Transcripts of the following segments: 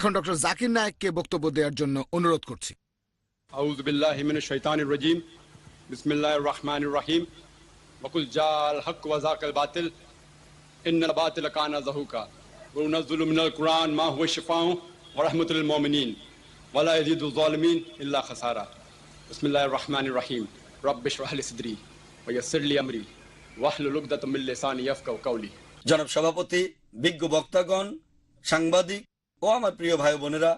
এখন ডক্টর জাকির নায়েককে বক্তব্য দেওয়ার জন্য অনুরোধ করছি أعوذ بالله من الشيطان الرجيم بسم الله الرحمن الرحيم وقل جاء الحق وزاق الباطل إن الباطل كان زهوكا وننزل من القرآن ما هو شفاء ورحمة للمؤمنين ولا يزيد الظالمين إلا خسارة بسم الله الرحمن الرحيم رب اشرح لي صدري ويسر لي أمري واحلل عقدة من لساني يفقهوا قولي জনাব সভাপতি বিজ্ঞ বক্তাগণ সাংবাদিক ও আমার প্রিয় ভাই বোনেরা,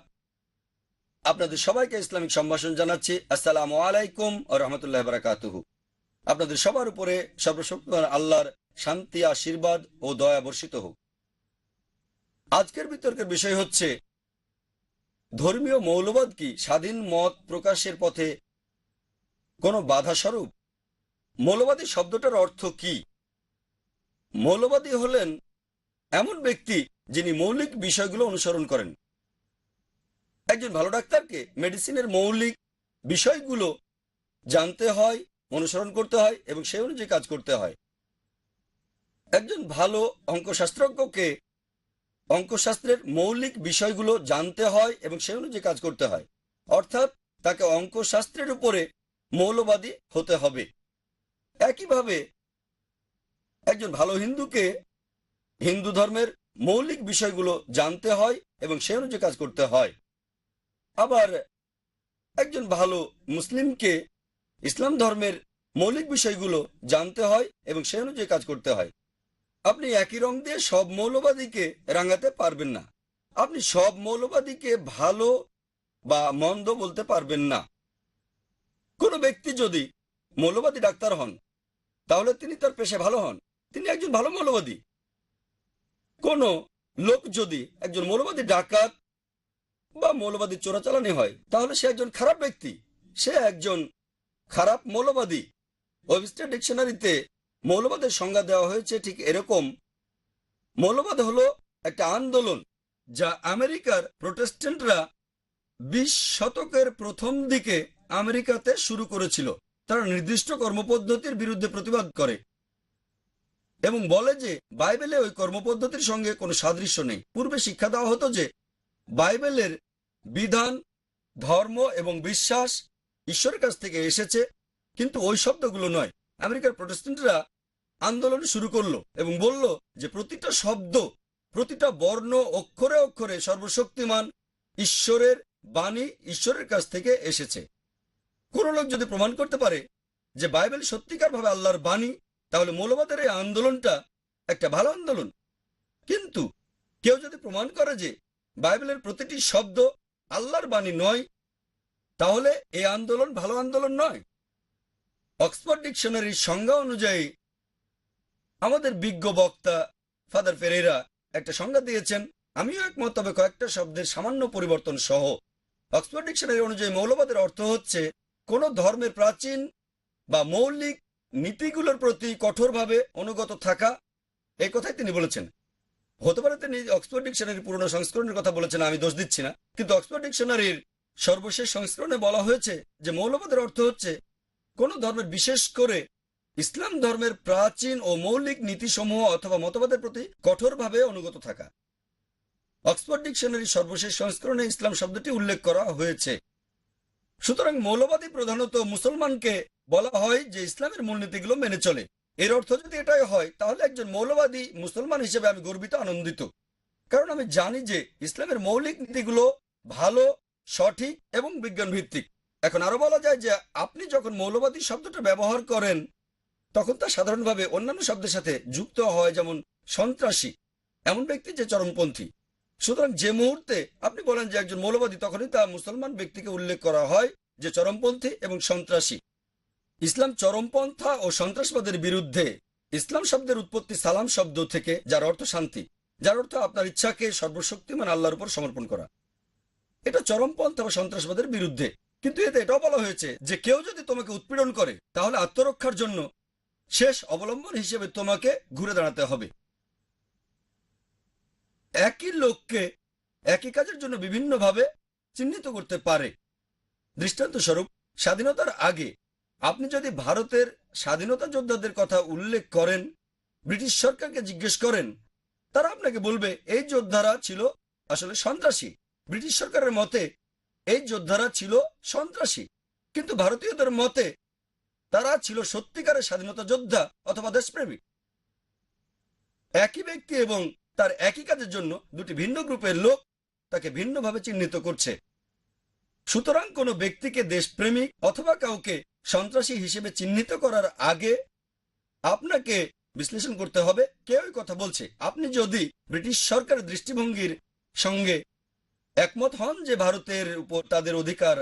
আপনাদের সবাইকে ইসলামিক সম্ভাষণ জানাচ্ছি। আসসালামু আলাইকুম ও রহমতুল্লাহ বারাকাতুহু। আপনাদের সবার উপরে সর্বশক্তিমান আল্লাহর শান্তি, আশীর্বাদ ও দয়া বর্ষিত হোক। আজকের বিতর্কের বিষয় হচ্ছে, ধর্মীয় মৌলবাদ কি স্বাধীন মত প্রকাশের পথে কোনো বাধা স্বরূপ? মৌলবাদী শব্দটার অর্থ কি? মৌলবাদী হলেন এমন ব্যক্তি যিনি মৌলিক বিষয়গুলো অনুসরণ করেন। একজন ভালো ডাক্তারকে মেডিসিনের মৌলিক বিষয়গুলো জানতে হয়, অনুসরণ করতে হয় এবং সেই অনুযায়ী কাজ করতে হয়। একজন ভালো অঙ্কশাস্ত্রজ্ঞকে অঙ্কশাস্ত্রের মৌলিক বিষয়গুলো জানতে হয় এবং সেই অনুযায়ী কাজ করতে হয়। অর্থাৎ তাকে অঙ্কশাস্ত্রের উপরে মৌলবাদী হতে হবে। একইভাবে একজন ভালো হিন্দুকে হিন্দু ধর্মের মৌলিক বিষয়গুলো জানতে হয় এবং সে অনুযায়ী কাজ করতে হয়। আবার একজন ভালো মুসলিমকে ইসলাম ধর্মের মৌলিক বিষয়গুলো জানতে হয় এবং সে অনুযায়ী কাজ করতে হয়। আপনি একই রং দিয়ে সব মৌলবাদীকে রাঙাতে পারবেন না। আপনি সব মৌলবাদীকে ভালো বা মন্দ বলতে পারবেন না। কোনো ব্যক্তি যদি মৌলবাদী ডাক্তার হন, তাহলে তিনি তার পেশে ভালো হন। তিনি একজন ভালো মৌলবাদী। কোন লোক যদি একজন মৌলবাদী ডাকাত বা মৌলবাদী চোরাচালানি হয়, তাহলে সে একজন খারাপ ব্যক্তি। সে একজন খারাপ মৌলবাদী। ওয়েবস্টার ডিকশনারিতে মৌলবাদের সংজ্ঞা দেওয়া হয়েছে ঠিক এরকম। মৌলবাদ হলো একটা আন্দোলন যা আমেরিকার প্রোটেস্ট্যান্টরা বিশ শতকের প্রথম দিকে আমেরিকাতে শুরু করেছিল। তারা নির্দিষ্ট কর্মপদ্ধতির বিরুদ্ধে প্রতিবাদ করে। এবং বলে যে, বাইবেলে ওই কর্মপদ্ধতির সঙ্গে কোনো সাদৃশ্য নেই। পূর্বে শিক্ষা দেওয়া হতো যে, বাইবেলের বিধান, ধর্ম এবং বিশ্বাস ঈশ্বরের কাছ থেকে এসেছে, কিন্তু ওই শব্দগুলো নয়। আমেরিকার প্রতিষ্ঠানরা আন্দোলন শুরু করল এবং বলল যে, প্রতিটা শব্দ, প্রতিটা বর্ণ অক্ষরে অক্ষরে সর্বশক্তিমান ঈশ্বরের বাণী ঈশ্বরের কাছ থেকে এসেছে। কোনো লোক যদি প্রমাণ করতে পারে যে, বাইবেল সত্যিকারভাবে আল্লাহর বাণী তাহলে মৌলবাদের এই আন্দোলনটা একটা ভালো আন্দোলন। কিন্তু কেউ যদি প্রমাণ করে যে বাইবেলের প্রতিটি শব্দ আল্লাহর বাণী নয়, তাহলে এই আন্দোলন ভালো আন্দোলন নয়। অক্সফোর্ড ডিকশনারির সংজ্ঞা অনুযায়ী আমাদের বিজ্ঞ বক্তা ফাদার ফেরেরা একটা সংজ্ঞা দিয়েছেন, আমিও একমত, তবে কয়েকটা শব্দের সামান্য পরিবর্তন সহ। অক্সফোর্ড ডিকশনারি অনুযায়ী মৌলবাদের অর্থ হচ্ছে কোনো ধর্মের প্রাচীন বা মৌলিক নীতিগুলোর প্রতি কঠোরভাবে অনুগত থাকা, এই কথাই তিনি বলেছেন। হতে পারে তিনি অক্সফোর্ড ডিকশনারির পুরনো সংস্করণের কথা বলেছেন, আমি দোষ দিচ্ছি না। কিন্তু অক্সফোর্ড ডিকশনারির সর্বশেষ সংস্করণে বলা হয়েছে যে মৌলবাদের অর্থ হচ্ছে কোন ধর্মের, বিশেষ করে ইসলাম ধর্মের প্রাচীন ও মৌলিক নীতিসমূহ অথবা মতবাদের প্রতি কঠোরভাবে অনুগত থাকা। অক্সফোর্ড ডিকশনারির সর্বশেষ সংস্করণে ইসলাম শব্দটি উল্লেখ করা হয়েছে। সুতরাং মৌলবাদী প্রধানত মুসলমানকে বলা হয় যে ইসলামের মূলনীতিগুলো মেনে চলে। এর অর্থ যদি এটাই হয়, তাহলে একজন মৌলবাদী মুসলমান হিসেবে আমি গর্বিত, আনন্দিত। কারণ আমি জানি যে ইসলামের মৌলিক নীতিগুলো ভালো, সঠিক এবং বিজ্ঞান ভিত্তিক এখন আরও বলা যায় যে আপনি যখন মৌলবাদী শব্দটা ব্যবহার করেন, তখন তা সাধারণভাবে অন্যান্য শব্দের সাথে যুক্ত হয়, যেমন সন্ত্রাসী। এমন ব্যক্তি যে চরমপন্থী। সুতরাং যে মুহূর্তে আপনি বলেন যে একজন মৌলবাদী, তখনই তা মুসলমান ব্যক্তিকে উল্লেখ করা হয় যে চরমপন্থী এবং সন্ত্রাসী। ইসলাম চরমপন্থা ও সন্ত্রাসবাদের বিরুদ্ধে ইসলাম শব্দের উৎপত্তি সালাম শব্দ থেকে, যার অর্থ শান্তি, যার অর্থ আপনার ইচ্ছাকে সর্বশক্তিমান আল্লাহর উপর সমর্পণ করা। এটা চরমপন্থা ও সন্ত্রাসবাদের বিরুদ্ধে। কিন্তু এতে এটাও বলা হয়েছে যে কেউ যদি তোমাকে উৎপীড়ন করে, তাহলে আত্মরক্ষার জন্য শেষ অবলম্বন হিসেবে তোমাকে ঘুরে দাঁড়াতে হবে। একই লোককে একই কাজের জন্য বিভিন্নভাবে চিহ্নিত করতে পারে। দৃষ্টান্ত স্বরূপ, স্বাধীনতার আগে আপনি যদি ভারতের স্বাধীনতা যোদ্ধাদের কথা উল্লেখ করেন, ব্রিটিশ সরকারকে জিজ্ঞেস করেন, তারা আপনাকে বলবে, এই যোদ্ধারা ছিল আসলে সন্ত্রাসী। ব্রিটিশ সরকারের মতে, এই যোদ্ধারা ছিল সন্ত্রাসী। কিন্তু ভারতীয়দের মতে, তারা ছিল সত্যিকারের স্বাধীনতা যোদ্ধা অথবা দেশপ্রেমী একই ব্যক্তি এবং তার একই কাজের জন্য দুটি ভিন্ন গ্রুপের লোক তাকে ভিন্নভাবে চিহ্নিত করছে। সুতরাং কোনো ব্যক্তিকে দেশপ্রেমিক অথবা কাউকে সন্ত্রাসী হিসেবে চিহ্নিত করার আগে আপনাকে বিশ্লেষণ করতে হবে, কে ওই কথা বলছে। আপনি যদি ব্রিটিশ সরকারের দৃষ্টিভঙ্গির সঙ্গে একমত হন যে ভারতের উপর তাদের অধিকার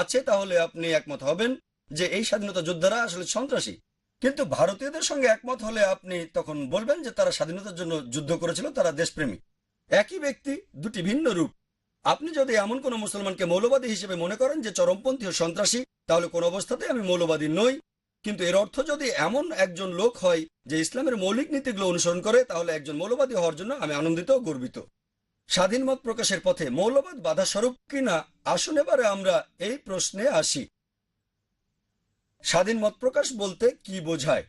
আছে, তাহলে আপনি একমত হবেন যে এই স্বাধীনতা যোদ্ধারা আসলে সন্ত্রাসী। কিন্তু ভারতীয়দের সঙ্গে একমত হলে আপনি তখন বলবেন যে তারা স্বাধীনতার জন্য যুদ্ধ করেছিল, তারা দেশপ্রেমী। একই ব্যক্তি, দুটি ভিন্ন রূপ। আপনি যদি এমন কোন মুসলমানকে মৌলবাদী হিসেবে মনে করেন যে চরমপন্থী ও সন্ত্রাসী, তাহলে কোন অবস্থাতে আমি মৌলবাদী নই। কিন্তু এর অর্থ যদি এমন একজন লোক হয় যে ইসলামের মৌলিক নীতিগুলো অনুসরণ করে, তাহলে একজন মৌলবাদী হওয়ার জন্য আমি আনন্দিত ও গর্বিত। স্বাধীন মত প্রকাশের পথে মৌলবাদ বাধা স্বরূপ কিনা, আসুন এবারে আমরা এই প্রশ্নে আসি। স্বাধীন মত প্রকাশ বলতে কি বোঝায়?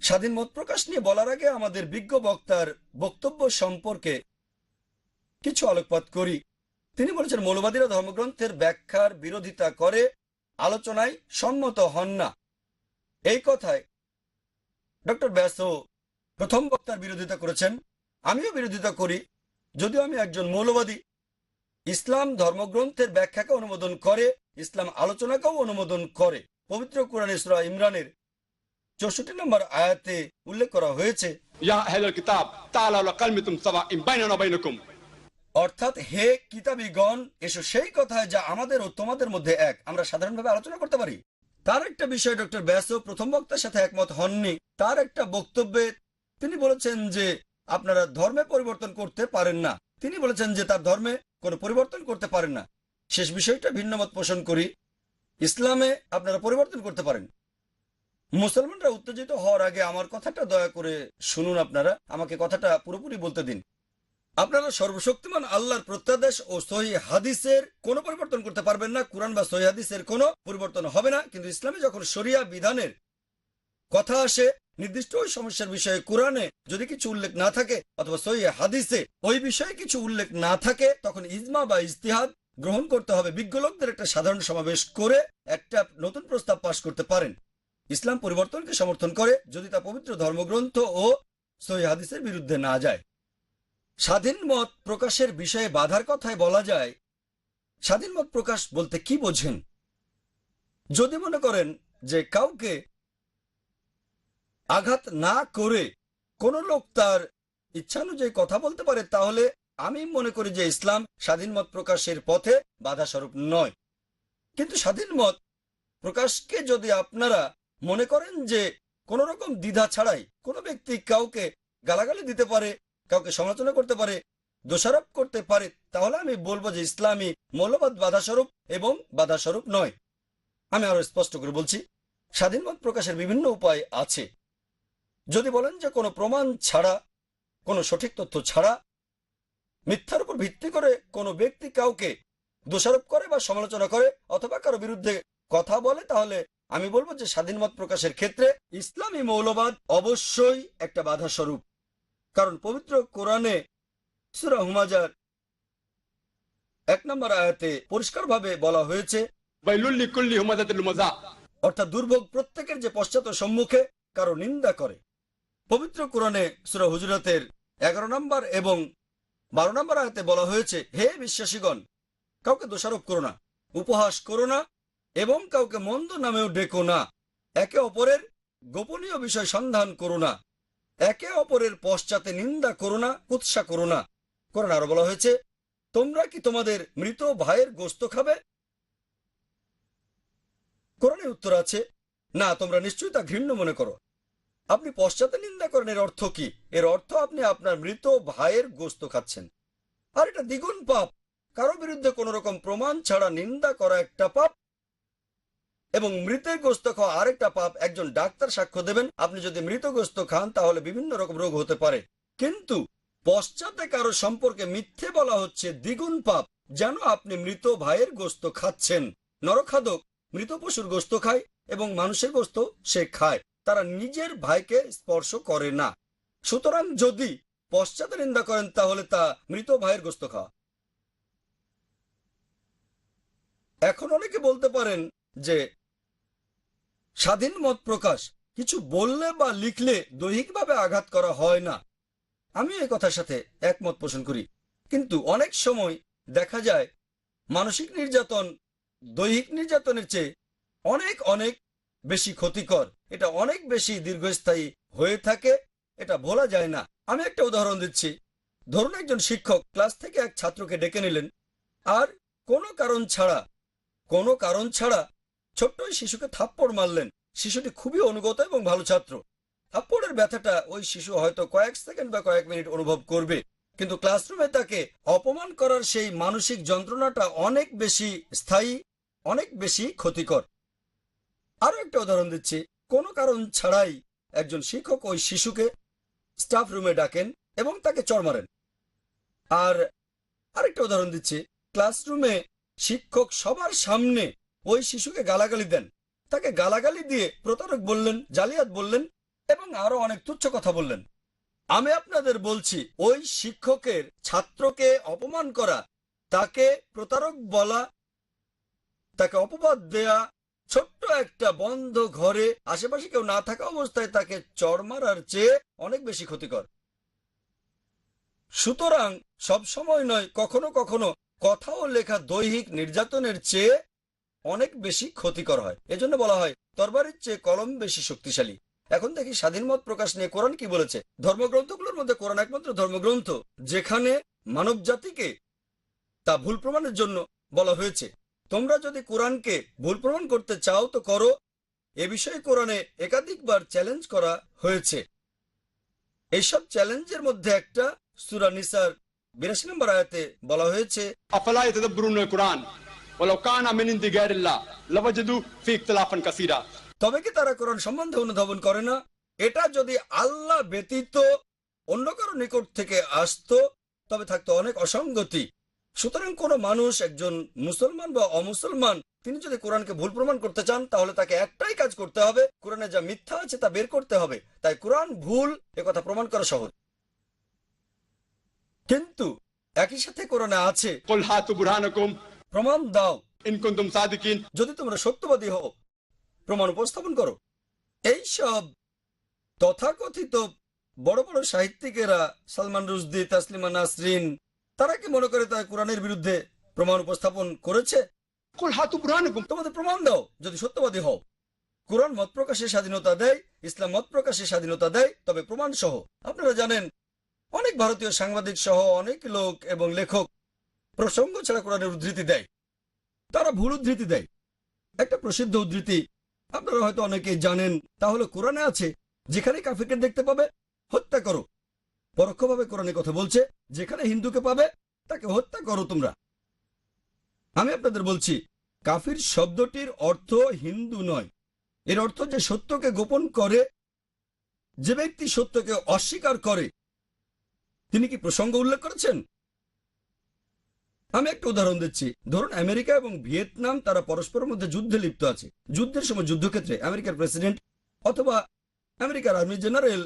স্বাধীন মত প্রকাশ নিয়ে বলার আগে আমাদের বিজ্ঞ বক্তার বক্তব্য সম্পর্কে কিছু আলোকপাত করি। তিনি বলেছেন, মৌলবাদীরা ধর্মগ্রন্থের ব্যাখ্যার বিরোধিতা করে, আলোচনায় সম্মত হন না। এই কথায় ডক্টর ব্যাসো প্রথম বক্তার বিরোধিতা করেছেন। আমিও বিরোধিতা করি, যদিও আমি একজন মৌলবাদী। ইসলাম ধর্মগ্রন্থের ব্যাখ্যাকে অনুমোদন করে ইসলাম আলোচনাকেও অনুমোদন করে। পবিত্র কোরআন ইসরা ইমরানের চৌষট্টি নম্বর আয়াতে উল্লেখ করা হয়েছে অর্থাৎ হে কিতাবিগণ এসো সেই কথা যা আমাদের ও তোমাদের মধ্যে এক। আমরা সাধারণভাবে আলোচনা করতে পারি। তার একটা বিষয় ডক্টর ব্যাস প্রথম বক্তার সাথে একমত হননি। তার একটা বক্তব্যে তিনি বলেছেন যে আপনারা ধর্মে পরিবর্তন করতে পারেন না। তিনি বলেছেন যে তার ধর্মে কোনো পরিবর্তন করতে পারেন না। শেষ বিষয়টা ভিন্ন মত পোষণ করি। ইসলামে আপনারা পরিবর্তন করতে পারেন। মুসলমানরা উত্তেজিত হওয়ার আগে আমার কথাটা দয়া করে শুনুন আপনারা। আমাকে কথাটা পুরোপুরি বলতে দিন। আপনারা সর্বশক্তিমান আল্লাহর প্রত্যাদেশ ও সহি হাদিসের কোনো পরিবর্তন করতে পারবেন না। কোরআন বা সহি হাদিসের কোনো পরিবর্তন হবে না। কিন্তু ইসলামে যখন শরিয়া বিধানের কথা আসে, নির্দিষ্ট ওই সমস্যার বিষয়ে কোরআনে যদি কিছু উল্লেখ না থাকে অথবা সহি হাদিসে ওই বিষয়ে কিছু উল্লেখ না থাকে, তখন ইজমা বা ইজতিহাদ গ্রহণ করতে হবে। বিজ্ঞ লোকদের একটা সাধারণ সমাবেশ করে একটা নতুন প্রস্তাব পাশ করতে পারেন। ইসলাম পরিবর্তনকে সমর্থন করে যদি তা পবিত্র ধর্মগ্রন্থ ও সহি হাদিসের বিরুদ্ধে না যায়। স্বাধীন মত প্রকাশের বিষয়ে বাধার কথায় বলা যায়, স্বাধীন মত প্রকাশ বলতে কি বোঝেন? যদি মনে করেন যে কাউকে আঘাত না করে কোন লোক তার ইচ্ছানুযায়ী কথা বলতে পারে, তাহলে আমি মনে করি যে ইসলাম স্বাধীন মত প্রকাশের পথে বাধা স্বরূপ নয়। কিন্তু স্বাধীন মত প্রকাশকে যদি আপনারা মনে করেন যে কোন রকম দ্বিধা ছাড়াই কোনো ব্যক্তি কাউকে গালাগালি দিতে পারে, কাউকে সমালোচনা করতে পারে, দোষারোপ করতে পারে, তাহলে আমি বলব যে ইসলামী মৌলবাদ বাধাস্বরূপ এবং বাধাস্বরূপ নয়। আমি আরও স্পষ্ট করে বলছি, স্বাধীন মত প্রকাশের বিভিন্ন উপায় আছে। যদি বলেন যে কোনো প্রমাণ ছাড়া, কোনো সঠিক তথ্য ছাড়া মিথ্যার উপর ভিত্তি করে কোনো ব্যক্তি কাউকে দোষারোপ করে বা সমালোচনা করে অথবা কারও বিরুদ্ধে কথা বলে তাহলে আমি বলব যে স্বাধীন মত প্রকাশের ক্ষেত্রে ইসলামী মৌলবাদ অবশ্যই একটা বাধা স্বরূপ কারণ পবিত্র কোরআনে সুরা হুমাজার এক নম্বর আয়াতে পরিষ্কারভাবে বলা হয়েছে অর্থাৎ দুর্ভোগ প্রত্যেকের যে পশ্চাৎ সম্মুখে কারও নিন্দা করে। পবিত্র কোরআনে সুরা হুজরতের এগারো নম্বর এবং বারো নম্বর আয়াতে বলা হয়েছে, হে বিশ্বাসীগণ, কাউকে দোষারোপ করো না, উপহাস করো না, এবং কাউকে মন্দ নামেও ডেকো না। একে অপরের গোপনীয় বিষয় সন্ধান করো না। একে অপরের পশ্চাতে নিন্দা করো না উৎসাহ করো না। কোরআন আরও বলা হয়েছে, তোমরা কি তোমাদের মৃত ভাইয়ের গোস্ত খাবে? কোরআনে উত্তর আছে, না, তোমরা নিশ্চয়ই তা ঘৃণ্য মনে করো। আপনি পশ্চাতে নিন্দা করেন, এর অর্থ কি? এর অর্থ আপনি আপনার মৃত ভাইয়ের গোস্ত খাচ্ছেন। আর এটা দ্বিগুণ পাপ। কারও বিরুদ্ধে কোন রকম প্রমাণ ছাড়া নিন্দা করা একটা পাপ এবং মৃতের গোস্ত খাওয়া আরেকটা পাপ, একজন ডাক্তার সাক্ষ্য দেবেন, আপনি যদি মৃত গোস্ত খান, তাহলে বিভিন্ন রকম রোগ হতে পারে। কিন্তু পশ্চাতে কারও সম্পর্কে মিথ্যে বলা হচ্ছে দ্বিগুণ পাপ, যেন আপনি মৃত ভাইয়ের গোস্ত খাচ্ছেন। নরখাদক মৃত পশুর গোস্ত খায় এবং মানুষের গোস্ত সে খায়। তারা নিজের ভাইকে স্পর্শ করে না। সুতরাং যদি পশ্চাতে নিন্দা করেন, তাহলে তা মৃত ভাইয়ের গোস্ত খাওয়া। এখন অনেকে বলতে পারেন যে, স্বাধীন মত প্রকাশ কিছু বললে বা লিখলে দৈহিকভাবে আঘাত করা হয় না। আমি এই কথার সাথে একমত পোষণ করি। কিন্তু অনেক সময় দেখা যায়, মানসিক নির্যাতন দৈহিক নির্যাতনের চেয়ে অনেক অনেক বেশি ক্ষতিকর। এটা অনেক বেশি দীর্ঘস্থায়ী হয়ে থাকে, এটা বলা যায় না। আমি একটা উদাহরণ দিচ্ছি। ধরুন একজন শিক্ষক ক্লাস থেকে এক ছাত্রকে ডেকে নিলেন, আর কোনো কারণ ছাড়া, কোনো কারণ ছাড়া ছোট্ট শিশুকে থাপ্পড় মারলেন। শিশুটি খুবই অনুগত এবং ভালো ছাত্র। থাপ্পড়ের ব্যথাটা ওই শিশু হয়তো কয়েক সেকেন্ড বা কয়েক মিনিট অনুভব করবে, কিন্তু ক্লাসরুমে তাকে অপমান করার সেই মানসিক যন্ত্রণাটা অনেক বেশি স্থায়ী, অনেক বেশি ক্ষতিকর। আরও একটা উদাহরণ দিচ্ছি। কোনো কারণ ছাড়াই একজন শিক্ষক ওই শিশুকে স্টাফ রুমে ডাকেন এবং তাকে চড় মারেন। আর আরেকটা উদাহরণ দিচ্ছি। ক্লাসরুমে শিক্ষক সবার সামনে ওই শিশুকে গালাগালি দেন। তাকে গালাগালি দিয়ে প্রতারক বললেন, জালিয়াত বললেন এবং আরও অনেক তুচ্ছ কথা বললেন। আমি আপনাদের বলছি, ওই শিক্ষকের ছাত্রকে অপমান করা, তাকে প্রতারক বলা, তাকে অপবাদ দেয়া ছোট্ট একটা বন্ধ ঘরে আশেপাশে কেউ না থাকা অবস্থায় তাকে চড় মারার চেয়ে অনেক বেশি ক্ষতিকর। সুতরাং সব সময় নয়, কখনো কখনো কথা ও লেখা দৈহিক নির্যাতনের চেয়ে অনেক বেশি ক্ষতিকর হয়। এজন্য বলা হয়, তরবারির চেয়ে কলম বেশি শক্তিশালী। এখন দেখি স্বাধীন মত প্রকাশ নিয়ে কোরআন কি বলেছে? ধর্মগ্রন্থগুলোর মধ্যে কোরআন একমাত্র ধর্মগ্রন্থ, যেখানে মানব জাতিকে তা ভুল প্রমাণের জন্য বলা হয়েছে। তোমরা যদি কোরআনকে ভুল প্রমাণ করতে চাও তো করো। এ বিষয়ে কোরআনে একাধিকবার চ্যালেঞ্জ করা হয়েছে। এইসব চ্যালেঞ্জের মধ্যে একটা সুরা নিসার বিরাশি নম্বর আয়তে বলা হয়েছে কোরআন তবে কি তারা কোরআন সম্বন্ধে অনুধাবন করে না? এটা যদি আল্লাহ ব্যতীত অন্য কারও নিকট থেকে আসতো তবে থাকতো অনেক অসঙ্গতি। সুতরাং কোন মানুষ একজন মুসলমান বা অমুসলমান তিনি যদি কোরআনকে ভুল প্রমাণ করতে চান তাহলে তাকে একটাই কাজ করতে হবে কোরআনে যা মিথ্যা আছে তা বের করতে হবে। তাই কোরআন ভুল এ কথা প্রমাণ করা সহজ। কিন্তু একই সাথে কোরআনে আছে প্রমাণ দাও। যদি তোমরা সত্যবাদী হও প্রমাণ উপস্থাপন করো। এই সব তথাকথিত বড় বড় সাহিত্যিকেরা সালমান রুজদি তাসলিমা নাসরিন তারা কি মনে করে তারা কোরআনের বিরুদ্ধে প্রমাণ উপস্থাপন করেছে? তোমাদের প্রমাণ দাও যদি সত্যবাদী হও। কোরআন মত প্রকাশের স্বাধীনতা দেয় ইসলাম মত প্রকাশের স্বাধীনতা দেয় তবে প্রমাণ সহ। আপনারা জানেন অনেক ভারতীয় সাংবাদিক সহ অনেক লোক এবং লেখক প্রসঙ্গ ছাড়া কোরআনের উদ্ধৃতি দেয়। তারা ভুল উদ্ধৃতি দেয়। একটা প্রসিদ্ধ উদ্ধৃতি আপনারা হয়তো অনেকেই জানেন তাহলে কোরআনে আছে যেখানে কাফিরকে দেখতে পাবে হত্যা করো। পরোক্ষভাবে কোরআনে কথা বলছে, যেখানে হিন্দুকে পাবে, তাকে হত্যা করো তোমরা। আমি আপনাদের বলছি, কাফির শব্দটির অর্থ হিন্দু নয়। এর অর্থ যে সত্যকে গোপন করে, যে ব্যক্তি সত্যকে অস্বীকার করে। তিনি কি প্রসঙ্গ উল্লেখ করেছেন? আমি একটা উদাহরণ দিচ্ছি। ধরুন, আমেরিকা এবং ভিয়েতনাম, তারা পরস্পরের মধ্যে যুদ্ধে লিপ্ত আছে। যুদ্ধের সময় যুদ্ধক্ষেত্রে আমেরিকার প্রেসিডেন্ট অথবা আমেরিকার আর্মি জেনারেল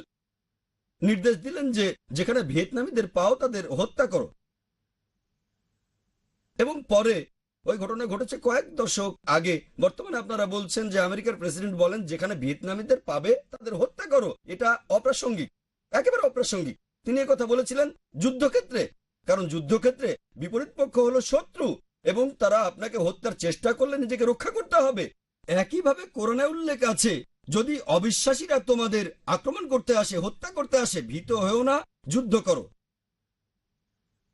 নির্দেশ দিলেন যে যেখানে ভিয়েতনামীদের পাও তাদের হত্যা করো। এবং পরে ওই ঘটনা ঘটেছে কয়েক দশক আগে। বর্তমানে আপনারা বলছেন যে আমেরিকার প্রেসিডেন্ট বলেন, যেখানে ভিয়েতনামীদের পাবে তাদের হত্যা করো। এটা অপ্রাসঙ্গিক, একেবারে অপ্রাসঙ্গিক। তিনি কথা বলেছিলেন যুদ্ধক্ষেত্রে, কারণ যুদ্ধক্ষেত্রে বিপরীত পক্ষ হলো শত্রু এবং তারা আপনাকে হত্যার চেষ্টা করলে নিজেকে রক্ষা করতে হবে। একইভাবে করোনা উল্লেখ আছে যদি অবিশ্বাসীরা তোমাদের আক্রমণ করতে আসে, হত্যা করতে আসে, ভীত হয়েও না, যুদ্ধ করো।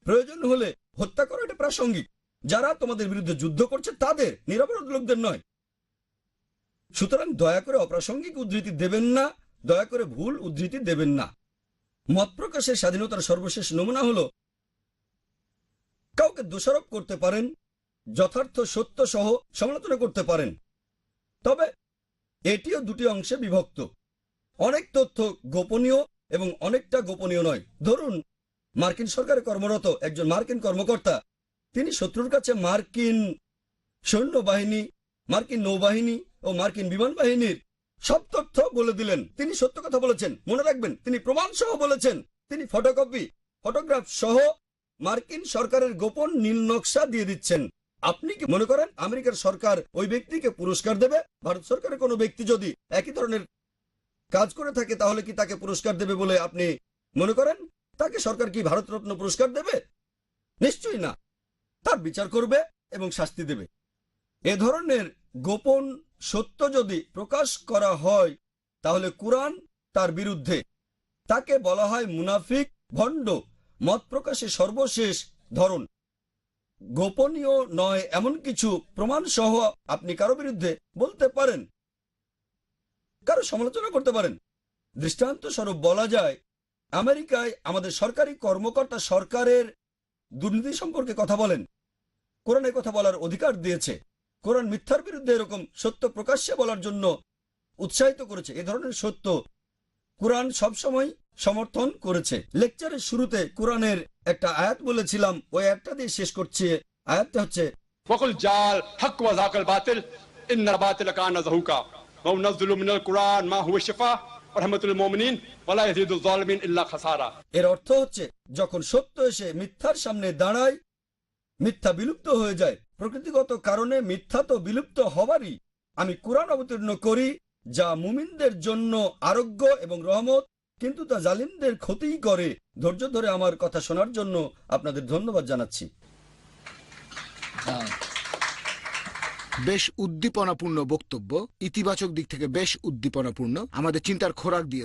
প্রয়োজন হলে হত্যা করো, এটা প্রাসঙ্গিক। যারা তোমাদের বিরুদ্ধে যুদ্ধ করছে, তাদের নিরাপরাধ লোকদের নয়। সুতরাং দয়া করে অপ্রাসঙ্গিক উদ্ধৃতি দেবেন না, দয়া করে ভুল উদ্ধৃতি দেবেন না। মত প্রকাশের স্বাধীনতার সর্বশেষ নমুনা হলো, কাউকে দোষারোপ করতে পারেন, যথার্থ সত্য সহ সমালোচনা করতে পারেন। তবে এটিও দুটি অংশে বিভক্ত। অনেক তথ্য গোপনীয় এবং অনেকটা গোপনীয় নয়। ধরুন, মার্কিন সরকারে কর্মরত একজন মার্কিন কর্মকর্তা। তিনি শত্রুর কাছে মার্কিন সৈন্যবাহিনী, মার্কিন নৌবাহিনী ও মার্কিন বিমান বাহিনীর সব তথ্য বলে দিলেন। তিনি সত্য কথা বলেছেন। মনে রাখবেন, তিনি প্রমাণ সহ বলেছেন। তিনি ফটোকপি ফটোগ্রাফ সহ মার্কিন সরকারের গোপন নীল নকশা দিয়ে দিচ্ছেন। আপনি কি মনে করেন আমেরিকার সরকার ওই ব্যক্তিকে পুরস্কার দেবে? ভারত সরকারের কোনো ব্যক্তি যদি একই ধরনের কাজ করে থাকে, তাহলে কি তাকে পুরস্কার দেবে বলে আপনি মনে করেন? তাকে সরকার কি ভারতরত্ন পুরস্কার দেবে? নিশ্চয়ই না। তার বিচার করবে এবং শাস্তি দেবে। এ ধরনের গোপন সত্য যদি প্রকাশ করা হয়, তাহলে কোরআন তার বিরুদ্ধে। তাকে বলা হয় মুনাফিক ভণ্ড, মত প্রকাশে সর্বশেষ ধরন। গোপনীয় নয়, এমন কিছু প্রমাণ সহ আপনি কারও বিরুদ্ধে বলতে পারেন। কারও সমালোচনা করতে পারেন। দৃষ্টান্ত স্বরূপ বলা যায়, আমেরিকায় আমাদের সরকারি কর্মকর্তা সরকারের দুর্নীতি সম্পর্কে কথা বলেন। কোরআনে কথা বলার অধিকার দিয়েছে। কোরআন মিথ্যার বিরুদ্ধে এরকম সত্য প্রকাশ্যে বলার জন্য উৎসাহিত করেছে। এ ধরনের সত্য কোরআন সবসময় সমর্থন করেছে। লেকচারের শুরুতে কোরআনের একটা আয়াত বলেছিলাম ওই একটা দিয়ে শেষ করছি। আয়াতটা হচ্ছে ফকুল জাল হক ওয়া যাকাল বাতিল ইন্না বাতিল কানা وقل جال حق وذاق الباطل ان الباطل كان زهوقا ونزل من القران যালিমিন ইল্লা খাসারা। এর অর্থ হচ্ছে যখন সত্য এসে মিথ্যার সামনে দাঁড়ায় মিথ্যা বিলুপ্ত হয়ে যায়। প্রকৃতিগত কারণে মিথ্যা তো বিলুপ্ত হবারই। আমি কুরআন অবতীর্ণ করি যা মুমিনদের জন্য আরোগ্য এবং রহমত কিন্তু তা জালিমদের ক্ষতিই করে। ধৈর্য ধরে আমার কথা শোনার জন্য আপনাদের ধন্যবাদ জানাচ্ছি। বেশ উদ্দীপনাপূর্ণ বক্তব্য, ইতিবাচক দিক থেকে বেশ উদ্দীপনাপূর্ণ। আমাদের চিন্তার খোরাক দিয়ে